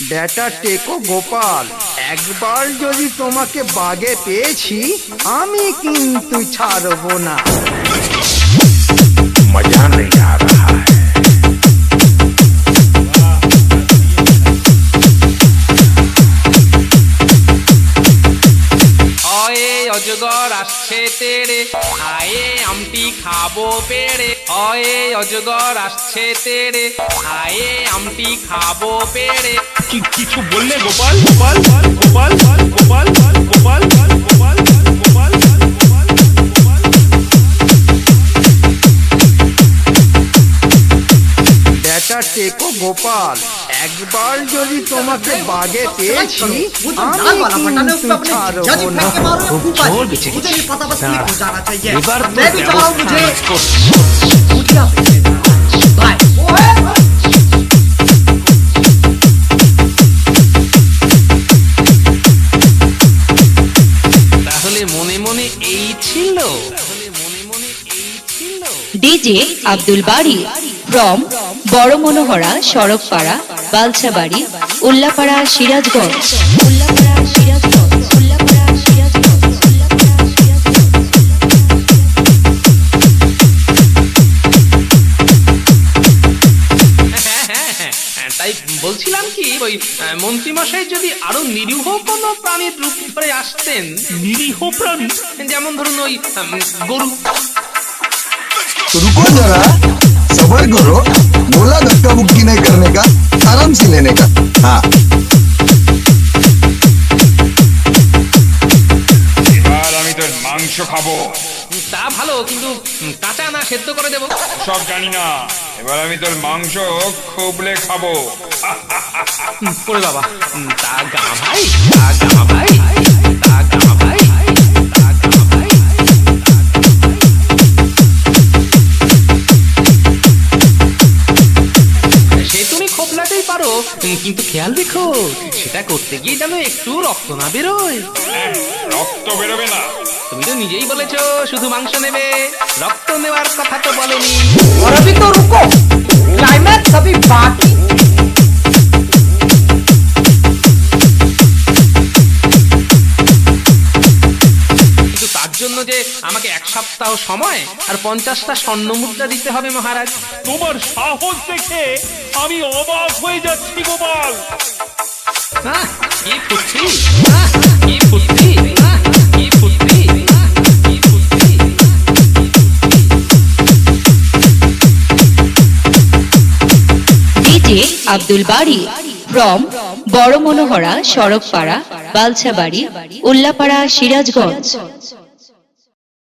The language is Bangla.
বেটা টেকো গোপাল একবার যদি তোমাকে বাগে পেয়েছি আমি কিন্তু ছাড়ব না। মজা নেই আ অজগর আসছে তেরে আয়ে আমটি খাব পেড়ে। অয়ে অজগর আসছে তেরে আয়ে আমটি খাব পেড়ে। কি কিছু বললে গোপাল গোপাল গোপাল গোপাল গোপাল গোপাল গোপাল গোপাল বেটা টেকো গোপাল একবার যদি তোমাকে বাগে পেয়েছি वो जो আমি लाल वाला बटन है उस কিন্তু पे अपने जीजा ছাড়বো जी না फेंक के मारो या फूफा जोर जी पीछे मुझे नहीं पता बस हाँ। क्लिक हो जाना चाहिए এবার তো मैं भी जा रहा हूँ मुझे ব্যবস্থা করছি। मुझे आप ডিজে আব্দুল বাড়ি ফ্রম বড় মনোহরা সড়কপাড়া বালছাবাড়ি উল্লাপাড়া সিরাজগঞ্জ। উল্লাপাড়া সিরাজগঞ্জ উল্লাপাড়া সিরাজগঞ্জ উল্লাপাড়া সিরাজগঞ্জ হ্যাঁ, হ্যাঁ, তাই বলছিলাম কি ওই আহ, মন্ত্রীমশাই যদি আরও নিরীহ কোনো প্রাণীর রূপ আসতেন নিরীহ প্রাণী? যেমন ধরুন ওই গরু। तो रुको जरा सबर करो बोला धक्का मुक्की नहीं करने का आराम से लेने का हाँ এবার আমি তোর মাংস খাবো তা ভালো কিন্তু উম, কাঁচা না সেদ্ধ করে দেবো সব জানি না এবার আমি তোর মাংস খুবলে খাবো হুম, ওরে বাবা উম, তা গা ভাই তা গা ভাই তুমি পারো। কিন্তু খেয়াল দেখো সেটা করতে গিয়ে যেন একটু রক্ত না বেরোয়। রক্ত বেরোবে না। তুমি তো নিজেই বলেছ শুধু মাংস নেবে। রক্ত নেওয়ার কথা তো বলনি। আমাকে এক সপ্তাহ সময় আর পঞ্চাশটা স্বর্ণ মুদ্রা দিতে হবে মহারাজ। তোমার সাহস দেখে আমি অবাক হয়ে যাচ্ছি গোপাল। আহ, কি ফুর্তি আহ, কি ফুর্তি আহ, কি ফুর্তি আহ, কি ফুর্তি। ডিজে আব্দুল বাড়ি ফ্রম বড় মনোহরা সড়কপাড়া বালছাবাড়ি উল্লাপাড়া সিরাজগঞ্জ।